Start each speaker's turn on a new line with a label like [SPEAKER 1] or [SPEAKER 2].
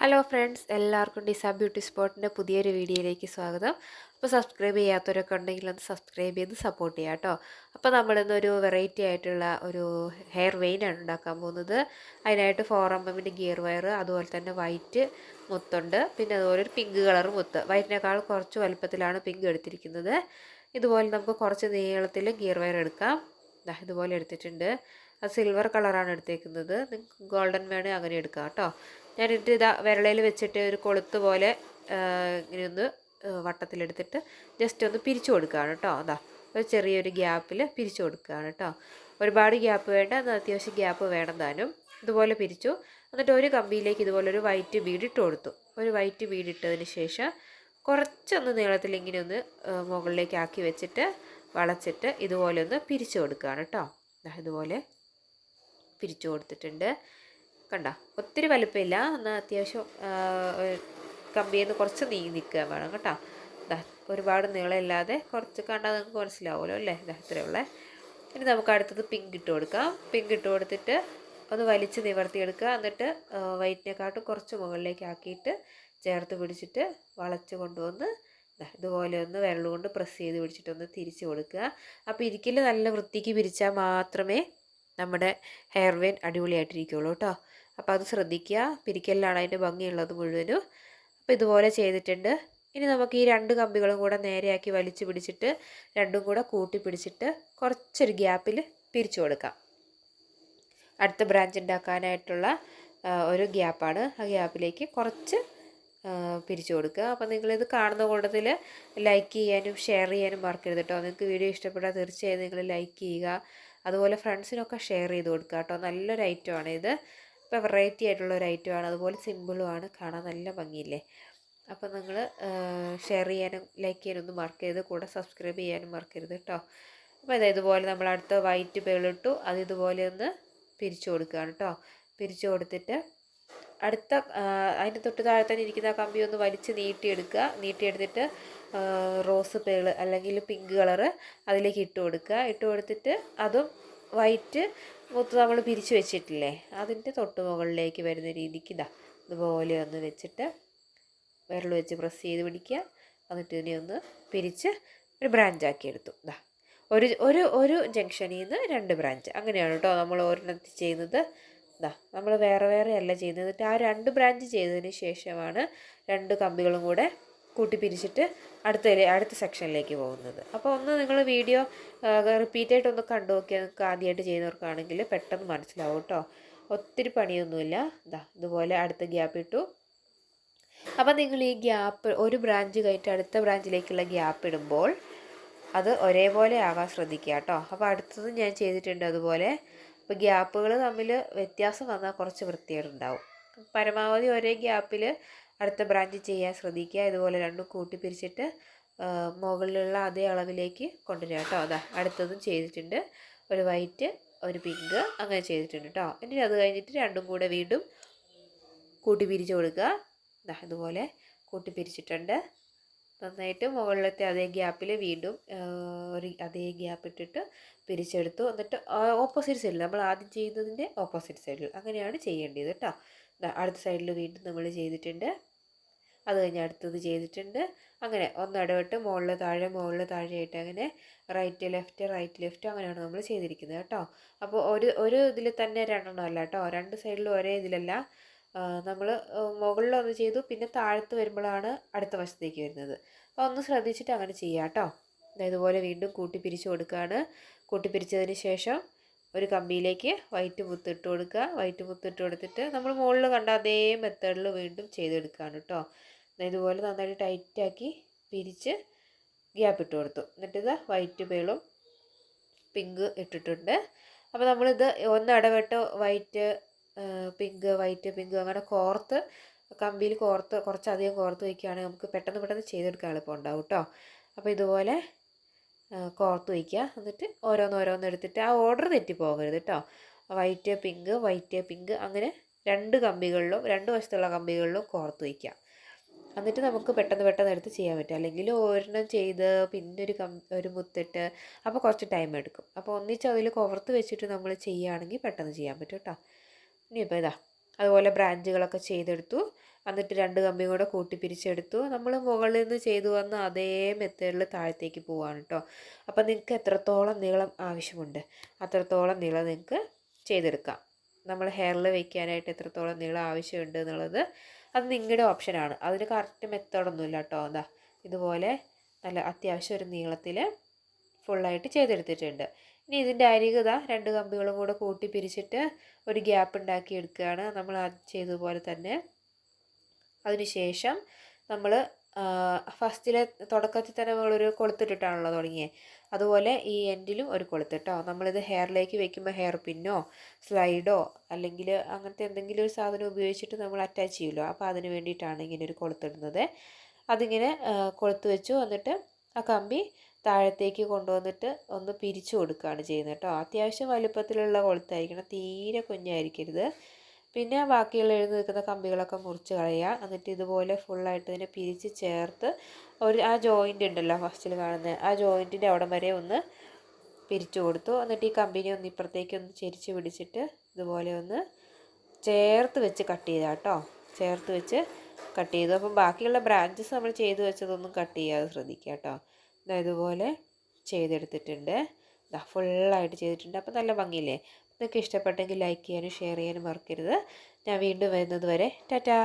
[SPEAKER 1] Hello friends എല്ലാവർക്കും ഡിസാ beauty സ്പോട്ടിന്റെ പുതിയൊരു വീഡിയോയിലേക്ക് സ്വാഗതം. അപ്പോൾ സബ്സ്ക്രൈബ് ചെയ്യാത്തവരൊക്കെ ഉണ്ടെങ്കിൽ ഒന്ന് സബ്സ്ക്രൈബ് ചെയ്ത് സപ്പോർട്ട് ചെയ്യാം കേട്ടോ അപ്പോൾ നമ്മളിന്നൊരു വെറൈറ്റി ആയിട്ടുള്ള ഒരു ഹെയർ വെയിനാണ് ഉണ്ടാക്കാൻ പോകുന്നത്. അതിനായിട്ട് ഫോർ എം എമ്മിന്റെ ഗിയർ വയർ അതുപോലെ തന്നെ വൈറ്റ് മുത്തുണ്ട്. പിന്നെ അതുപോലെ ഒരു പിങ്ക് കളർ മുത്ത്. വൈറ്റിനേക്കാൾ കുറച്ച് വലുപ്പത്തിലാണ് പിങ്ക് എടുത്തിരിക്കുന്നത്. ഇതുപോലെ നമുക്ക് കുറച്ച് നീളത്തിൽ ഗിയർ വയർ എടുക്കാം. ഇതുപോലെ എടുത്തിട്ടുണ്ട്. അത് സിൽവർ കളറാണ് എടുത്തേക്കുന്നത്. നിങ്ങൾക്ക് ഗോൾഡൻ വേണേൽ അങ്ങനെ എടുക്കാം കേട്ടോ ഞാനിട്ട് ഇതാ വിരളയിൽ വെച്ചിട്ട് ഒരു കൊളുത്ത് പോലെ ഇങ്ങനെ ഒന്ന് വട്ടത്തിലെടുത്തിട്ട് ജസ്റ്റ് ഒന്ന് പിരിച്ചു കൊടുക്കുകയാണ് കേട്ടോ അതാ ഒരു ചെറിയൊരു ഗ്യാപ്പിൽ പിരിച്ചു കൊടുക്കുകയാണ് കേട്ടോ ഒരുപാട് ഗ്യാപ്പ് വേണ്ട എന്നാൽ അത്യാവശ്യം ഗ്യാപ്പ് വേണം താനും. ഇതുപോലെ പിരിച്ചു. എന്നിട്ട് ഒരു കമ്പിയിലേക്ക് ഇതുപോലെ ഒരു വൈറ്റ് ബീഡ് ഇട്ട് കൊടുത്തു. ഒരു വൈറ്റ് ബീഡ് ഇട്ടതിന് ശേഷം കുറച്ചൊന്ന് നീളത്തിൽ ഇങ്ങനെ ഒന്ന് മുകളിലേക്ക് ആക്കി വെച്ചിട്ട് വളച്ചിട്ട് ഇതുപോലെ ഒന്ന് പിരിച്ചു കൊടുക്കുകയാണ് കേട്ടോ ഇതുപോലെ പിരിച്ചു കൊടുത്തിട്ടുണ്ട്. കണ്ട ഒത്തിരി വലുപ്പമില്ല. എന്നാൽ അത്യാവശ്യം കമ്പിയിൽ നിന്ന് കുറച്ച് നീങ്ങി നിൽക്കുക വേണം കേട്ടോ. ഇതാ ഒരുപാട് നീളമില്ലാതെ കുറച്ച് കണ്ടാൽ നിങ്ങൾക്ക് മനസ്സിലാവുമല്ലോ അല്ലേ? ഇതാ ഇത്രയുള്ള ഇനി നമുക്ക് അടുത്തത് പിങ്ക് ഇട്ട് കൊടുക്കാം. പിങ്ക് ഇട്ട് കൊടുത്തിട്ട് ഒന്ന് വലിച്ച് നിവർത്തിയെടുക്കുക. എന്നിട്ട് വൈറ്റിനെക്കാട്ടും കുറച്ച് മുകളിലേക്ക് ആക്കിയിട്ട് ചേർത്ത് പിടിച്ചിട്ട് വളച്ച് കൊണ്ടുവന്ന് ഇതുപോലെ ഒന്ന് വെള്ളം കൊണ്ട് പ്രസ് ചെയ്ത് പിടിച്ചിട്ടൊന്ന് തിരിച്ച് കൊടുക്കുക. അപ്പോൾ ഇരിക്കൽ നല്ല വൃത്തിക്ക് പിരിച്ചാൽ മാത്രമേ നമ്മുടെ ഹെയർ വെയിൻ അടിപൊളിയായിട്ടിരിക്കുള്ളൂ കേട്ടോ. അപ്പോൾ അത് ശ്രദ്ധിക്കുക. പിരിക്കലിലാണ് അതിന്റെ ഭംഗിയുള്ളത് മുഴുവനും. അപ്പോൾ ഇതുപോലെ ചെയ്തിട്ടുണ്ട്. ഇനി നമുക്ക് ഈ രണ്ട് കമ്പികളും കൂടെ നേരെയാക്കി വലിച്ചു പിടിച്ചിട്ട് രണ്ടും കൂടെ കൂട്ടി പിടിച്ചിട്ട് കുറച്ചൊരു ഗ്യാപ്പിൽ പിരിച്ചു കൊടുക്കാം. അടുത്ത ബ്രാഞ്ച് ഉണ്ടാക്കാനായിട്ടുള്ള ഒരു ഗ്യാപ്പാണ്. ആ ഗ്യാപ്പിലേക്ക് കുറച്ച് പിരിച്ചു കൊടുക്കുക. അപ്പോൾ നിങ്ങളിത് കാണുന്ന കൂട്ടത്തിൽ ലൈക്ക് ചെയ്യാനും ഷെയർ ചെയ്യാനും മറക്കരുത് കേട്ടോ. നിങ്ങൾക്ക് വീഡിയോ ഇഷ്ടപ്പെട്ടാൽ തീർച്ചയായും നിങ്ങൾ ലൈക്ക് ചെയ്യുക. അതുപോലെ ഫ്രണ്ട്സിനൊക്കെ ഷെയർ ചെയ്ത് കൊടുക്കുക കേട്ടോ. നല്ലൊരു ഐറ്റമാണ് ഇത് ഇപ്പോൾ വെറൈറ്റി ആയിട്ടുള്ള ഒരു ഐറ്റമാണ് അതുപോലെ സിമ്പിളും ആണ്. കാണാൻ നല്ല ഭംഗിയില്ലേ? അപ്പോൾ നിങ്ങൾ ഷെയർ ചെയ്യാനും ലൈക്ക് ചെയ്യാനൊന്നും മറക്കരുത്. കൂടെ സബ്സ്ക്രൈബ് ചെയ്യാനും മറക്കരുത് കേട്ടോ അപ്പോൾ അതായത് ഇതുപോലെ നമ്മൾ അടുത്ത വൈറ്റ് പേളിട്ടു അത് ഇതുപോലെ ഒന്ന് പിരിച്ചു കൊടുക്കുകയാണ് കേട്ടോ പിരിച്ചു കൊടുത്തിട്ട് അടുത്ത അതിന്റെ തൊട്ട് താഴെ തന്നെ ഇരിക്കുന്ന കമ്പി ഒന്ന് വലിച്ച് നീട്ടിയെടുക്കുക. നീട്ടിയെടുത്തിട്ട് റോസ് പേൾ അല്ലെങ്കിൽ പിങ്ക് കളറ് അതിലേക്ക് ഇട്ട് കൊടുക്കുക. ഇട്ട് കൊടുത്തിട്ട് അതും വൈറ്റ് മുത്ത് നമ്മൾ പിരിച്ചു വെച്ചിട്ടില്ലേ? അതിന്റെ തൊട്ട് മുകളിലേക്ക് വരുന്ന രീതിക്ക് ഇതാ ഇതുപോലെ ഒന്ന് വെച്ചിട്ട് വിരൽ വെച്ച് പ്രസ് ചെയ്ത് പിടിക്കുക. എന്നിട്ട് ഇതിനെ ഒന്ന് പിരിച്ച് ഒരു ബ്രാഞ്ചാക്കി എടുത്തു. ഇതാ ഒരു ഒരു ഒരു ജംഗ്ഷനിൽ നിന്ന് രണ്ട് ബ്രാഞ്ച് അങ്ങനെയാണ് കേട്ടോ നമ്മൾ ഒരെണ്ണത്തിൽ ചെയ്യുന്നത്. ഇതാ നമ്മൾ വേറെ വേറെ അല്ല ചെയ്യുന്നത്. എന്നിട്ട് ആ രണ്ട് ബ്രാഞ്ച് ചെയ്തതിന് ശേഷമാണ് രണ്ട് കമ്പികളും കൂടെ കൂട്ടി പിരിച്ചിട്ട് അടുത്ത അടുത്ത സെക്ഷനിലേക്ക് പോകുന്നത്. അപ്പോൾ ഒന്ന് നിങ്ങൾ വീഡിയോ റിപ്പീറ്റായിട്ട് ഒന്ന് കണ്ടു നോക്കിയാൽ നിങ്ങൾക്ക് ആദ്യമായിട്ട് ചെയ്യുന്നവർക്കാണെങ്കിൽ പെട്ടെന്ന് മനസ്സിലാവും കേട്ടോ. ഒത്തിരി പണിയൊന്നുമില്ല. ഇതാ ഇതുപോലെ അടുത്ത ഗ്യാപ്പ് ഇട്ടു. അപ്പോൾ നിങ്ങൾ ഈ ഗ്യാപ്പ് ഒരു ബ്രാഞ്ച് കഴിഞ്ഞിട്ട് അടുത്ത ബ്രാഞ്ചിലേക്കുള്ള ഗ്യാപ്പ് ഇടുമ്പോൾ അത് ഒരേപോലെ ആവാൻ ശ്രദ്ധിക്കുക കേട്ടോ. അപ്പോൾ അടുത്തത് ഞാൻ ചെയ്തിട്ടുണ്ട് അതുപോലെ. അപ്പോൾ ഗ്യാപ്പുകൾ തമ്മിൽ വ്യത്യാസം വന്നാൽ കുറച്ച് വൃത്തികേടുണ്ടാവും. പരമാവധി ഒരേ ഗ്യാപ്പിൽ അടുത്ത ബ്രാഞ്ച് ചെയ്യാൻ ശ്രദ്ധിക്കുക. ഇതുപോലെ രണ്ടും കൂട്ടി പിരിച്ചിട്ട് മുകളിലുള്ള അതേ അളവിലേക്ക് കൊണ്ടുവരിക കേട്ടോ. അതാ അടുത്തതും ചെയ്തിട്ടുണ്ട്. ഒരു വൈറ്റ് ഒരു പിങ്ക് അങ്ങനെ ചെയ്തിട്ടുണ്ട് കേട്ടോ. എന്നിട്ട് അത് കഴിഞ്ഞിട്ട് രണ്ടും കൂടെ വീണ്ടും കൂട്ടി പിരിച്ച് കൊടുക്കുക. ഇതാ ഇതുപോലെ കൂട്ടി പിരിച്ചിട്ടുണ്ട് നന്നായിട്ട് മുകളിലത്തെ അതേ ഗ്യാപ്പിൽ വീണ്ടും ഒരു അതേ ഗ്യാപ്പ് ഇട്ടിട്ട് പിരിച്ചെടുത്തു. എന്നിട്ട് ഓപ്പോസിറ്റ് സൈഡിൽ നമ്മൾ ആദ്യം ചെയ്യുന്നതിന്റെ ഓപ്പോസിറ്റ് സൈഡിൽ അങ്ങനെയാണ് ചെയ്യേണ്ടത് കേട്ടോ. അടുത്ത സൈഡിൽ വീണ്ടും നമ്മൾ ചെയ്തിട്ടുണ്ട്. അത് കഴിഞ്ഞ് അടുത്തത് ചെയ്തിട്ടുണ്ട്. അങ്ങനെ ഒന്നിടവിട്ട് മുകളിൽ താഴെ മുകളിൽ താഴെയായിട്ട് അങ്ങനെ റൈറ്റ് ലെഫ്റ്റ് റൈറ്റ് ലെഫ്റ്റ് അങ്ങനെയാണ് നമ്മൾ ചെയ്തിരിക്കുന്നത് കേട്ടോ. അപ്പോൾ ഒരു ഒരു ഇതിൽ തന്നെ രണ്ടെണ്ണം അല്ല കേട്ടോ. രണ്ട് സൈഡിലും ഒരേ ഇതിലല്ല. നമ്മൾ മുകളിലൊന്ന് ചെയ്തു പിന്നെ താഴത്ത് വരുമ്പോഴാണ് അടുത്ത വശത്തേക്ക് വരുന്നത്. അപ്പോൾ ഒന്ന് ശ്രദ്ധിച്ചിട്ട് അങ്ങനെ ചെയ്യാം കേട്ടോ. ഇതുപോലെ വീണ്ടും കൂട്ടി പിരിച്ച് കൊടുക്കുകയാണ് കൂട്ടി പിരിച്ചതിന് ശേഷം ഒരു കമ്പിയിലേക്ക് വൈറ്റ് മുത്തിട്ട് കൊടുക്കുക. വൈറ്റ് മുത്തിട്ട് കൊടുത്തിട്ട് നമ്മൾ മുകളിൽ കണ്ട അതേ മെത്തേഡിൽ വീണ്ടും ചെയ്തെടുക്കുകയാണ് കേട്ടോ. ഇതുപോലെ നന്നായിട്ട് ടൈറ്റാക്കി പിരിച്ച് ഗ്യാപ്പ് ഇട്ട് കൊടുത്തു. എന്നിട്ട് ഇത് വൈറ്റ് പേളും പിങ്ക് ഇട്ടിട്ടുണ്ട്. അപ്പോൾ നമ്മളിത് ഒന്ന് ഇടവിട്ട് വൈറ്റ് പിങ്ക് വൈറ്റ് പിങ്ക് അങ്ങനെ കോർത്ത് കമ്പിയിൽ കോർത്ത് കുറച്ചധികം കോർത്ത് വയ്ക്കുകയാണെങ്കിൽ നമുക്ക് പെട്ടെന്ന് പെട്ടെന്ന് ചെയ്തെടുക്കാൻ എളുപ്പം ഉണ്ടാവും കേട്ടോ. അപ്പോൾ ഇതുപോലെ കോർത്ത് വയ്ക്കുക എന്നിട്ട് ഓരോന്നോരോന്ന് എടുത്തിട്ട് ആ ഓർഡർ തെറ്റി പോകരുത് കേട്ടോ. വൈറ്റ് പിങ്ക് വൈറ്റ് പിങ്ക് അങ്ങനെ രണ്ട് കമ്പികളിലും രണ്ട് വശത്തുള്ള കമ്പികളിലും കോർത്ത് വയ്ക്കുക എന്നിട്ട് നമുക്ക് പെട്ടെന്ന് പെട്ടെന്ന് എടുത്ത് ചെയ്യാൻ പറ്റും. അല്ലെങ്കിൽ ഒരെണ്ണം ചെയ്ത് പിന്നെ ഒരു കം ഒരു മുത്തിട്ട് അപ്പോൾ കുറച്ച് ടൈം എടുക്കും. അപ്പോൾ ഒന്നിച്ച് അതിൽ കോർത്ത് വെച്ചിട്ട് നമ്മൾ ചെയ്യുകയാണെങ്കിൽ പെട്ടെന്ന് ചെയ്യാൻ പറ്റും കേട്ടോ. ഇനിയിപ്പോൾ ഇതാ. അതുപോലെ ബ്രാഞ്ചുകളൊക്കെ ചെയ്തെടുത്തു. എന്നിട്ട് രണ്ട് കമ്പിയും കൂടെ കൂട്ടിപ്പിരിച്ചെടുത്തു. നമ്മൾ മുകളിൽ നിന്ന് ചെയ്തു വന്ന അതേ മെത്തേഡിൽ താഴത്തേക്ക് പോവാണ് കേട്ടോ അപ്പം നിങ്ങൾക്ക് എത്രത്തോളം നീളം ആവശ്യമുണ്ട് അത്രത്തോളം നീളം നിങ്ങൾക്ക് ചെയ്തെടുക്കാം. നമ്മൾ ഹെയറിൽ വയ്ക്കാനായിട്ട് എത്രത്തോളം നീളം ആവശ്യമുണ്ട് എന്നുള്ളത് അത് നിങ്ങളുടെ ഓപ്ഷനാണ് അതിന് കറക്റ്റ് മെത്തേഡൊന്നുമില്ല കേട്ടോ എന്താ ഇതുപോലെ നല്ല അത്യാവശ്യം ഒരു നീളത്തിൽ ഫുള്ളായിട്ട് ചെയ്തെടുത്തിട്ടുണ്ട്. ഇനി ഇതിന്റെ അരികത രണ്ട് കമ്പികളും കൂടെ കൂട്ടി പിരിച്ചിട്ട് ഒരു ഗ്യാപ്പ് ഉണ്ടാക്കി എടുക്കുകയാണ്. നമ്മൾ അത് ചെയ്തതുപോലെ തന്നെ. അതിനുശേഷം നമ്മൾ ഫസ്റ്റിലെ തുടക്കത്തിൽ തന്നെ നമ്മളൊരു കൊളുത്തിട്ടിട്ടാണല്ലോ തുടങ്ങിയത് അതുപോലെ ഈ എൻഡിലും ഒരു കൊളുത്തിട്ടോ. നമ്മളിത് ഹെയറിലേക്ക് വെക്കുമ്പോൾ ഹെയർ പിന്നോ സ്ലൈഡോ അല്ലെങ്കിൽ അങ്ങനത്തെ എന്തെങ്കിലും ഒരു സാധനം ഉപയോഗിച്ചിട്ട് നമ്മൾ അറ്റാച്ച് ചെയ്യുമല്ലോ. അപ്പോൾ അതിന് വേണ്ടിയിട്ടാണ് ഇങ്ങനെ ഒരു കൊളുത്തിടുന്നത്. അതിങ്ങനെ കൊളുത്ത് വെച്ചു. എന്നിട്ട് ആ കമ്പി താഴത്തേക്ക് കൊണ്ടുവന്നിട്ട് ഒന്ന് പിരിച്ചു കൊടുക്കുകയാണ് ചെയ്യുന്നത് കേട്ടോ. അത്യാവശ്യം വലുപ്പത്തിലുള്ള കൊളുത്തായിരിക്കണം. തീരെ കുഞ്ഞായിരിക്കരുത്. പിന്നെ ബാക്കിയുള്ള എഴുതി നിൽക്കുന്ന കമ്പികളൊക്കെ മുറിച്ച് കളയുക. എന്നിട്ട് ഇതുപോലെ ഫുള്ളായിട്ട് ഇതിനെ പിരിച്ച് ചേർത്ത് ഒരു ആ ജോയിന്റ് ഉണ്ടല്ലോ ഫസ്റ്റിൽ കാണുന്നത് ആ ജോയിന്റിന്റെ അവിടം വരെ ഒന്ന് പിരിച്ചു കൊടുത്തു. എന്നിട്ട് ഈ കമ്പിനെ ഒന്ന് ഇപ്പുറത്തേക്ക് ഒന്ന് ചെരിച്ച് പിടിച്ചിട്ട് ഇതുപോലെ ഒന്ന് ചേർത്ത് വെച്ച് കട്ട് ചെയ്താൽ കേട്ടോ. ചേർത്ത് വെച്ച് കട്ട് ചെയ്തു. അപ്പം ബാക്കിയുള്ള ബ്രാഞ്ചസ് നമ്മൾ ചെയ്ത് വെച്ചതൊന്നും കട്ട് ചെയ്യാതെ ശ്രദ്ധിക്കുക കേട്ടോ. ഇതുപോലെ ചെയ്തെടുത്തിട്ടുണ്ട്. ഇതാ ഫുള്ളായിട്ട് ചെയ്തിട്ടുണ്ട്. അപ്പോൾ നല്ല ഭംഗിയില്ലേ? നിങ്ങൾക്ക് ഇഷ്ടപ്പെട്ടെങ്കിൽ ലൈക്ക് ചെയ്യാനും ഷെയർ ചെയ്യാനും മറക്കരുത്. ഞാൻ വീണ്ടും വരുന്നത് വരെ. ടാറ്റാ!